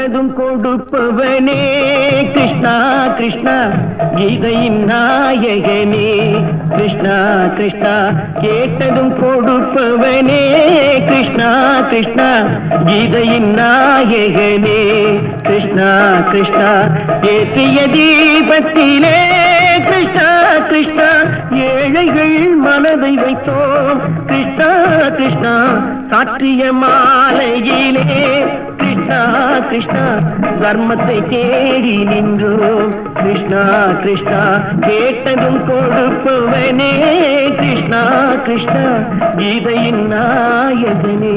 கேட்டதும் கொடுப்பவனே. கிருஷ்ணா கிருஷ்ணா கீதையின் நாயகனே. கிருஷ்ணா கிருஷ்ணா கேட்டதும் கொடுப்பவனே. கிருஷ்ணா கிருஷ்ணா கீதையின் நாயகனே. கிருஷ்ணா கிருஷ்ணா ஏற்றிய தீபத்திலே. கிருஷ்ணா கிருஷ்ணா ஏழைகள் மனதை வைத்தோம். கிருஷ்ணா கிருஷ்ணா சாற்றிய மாலையிலே கிருஷ்ணா கிருஷ்ணா தர்மத்தை தேடி நின்றோம் கிருஷ்ணா கிருஷ்ணா கேட்டதும் கொடுப்பவனே. கிருஷ்ணா கிருஷ்ணா கீதையின் நாயகனே.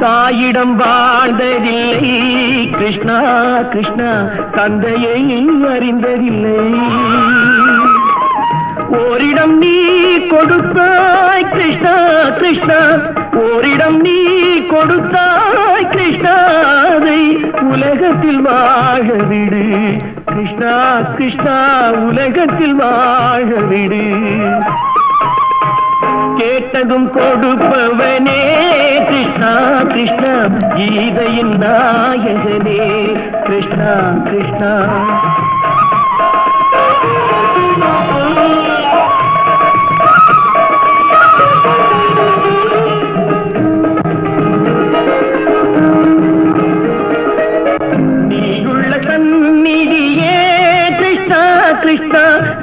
தாயிடம் வாழ்ந்ததில்லை. கிருஷ்ணா கிருஷ்ணா தந்தையை அறிந்ததில்லை. ஓரிடம் நீ கொடுத்தாய் கிருஷ்ணா கிருஷ்ணா ஓரிடம் நீ கொடுத்தாய் கிருஷ்ணா உலகத்தில் வாழ விடு. கிருஷ்ணா கிருஷ்ணா உலகத்தில் வாழ விடு. கேட்டதும் கொடுப்பவனே கிருஷ்ணா கிருஷ்ணா கீதையின் நாயகனே. கிருஷ்ணா கிருஷ்ணா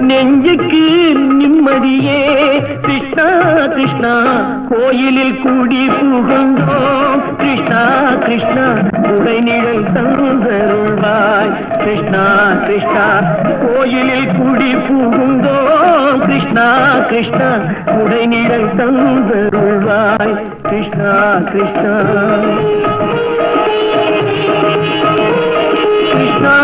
நெஞ்சுக்கு நிம்மதியே கிருஷ்ணா கிருஷ்ணா கோயிலில் கூடி புகுந்தோம். கிருஷ்ணா கிருஷ்ணா உடை நிழல் தந்தருள்வாய் கிருஷ்ணா கிருஷ்ணா கோயிலில் கூடி புகுந்தோம். கிருஷ்ணா கிருஷ்ணா உடை நிழல் தந்தருள்வாய் கிருஷ்ணா கிருஷ்ணா. கிருஷ்ணா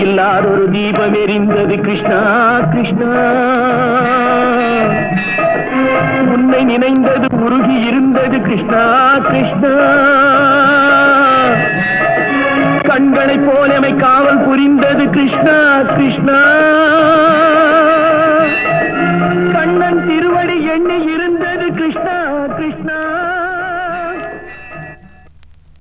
இல்லாத ஒரு தீபம் எரிந்தது கிருஷ்ணா கிருஷ்ணா. உன்னை நினைந்தது உருகி இருந்தது கிருஷ்ணா கிருஷ்ணா. கண்களை போலமை காவல் புரிந்தது கிருஷ்ணா கிருஷ்ணா. கண்ணன் திருவடி எண்ணி இருந்தது கிருஷ்ணா கிருஷ்ணா.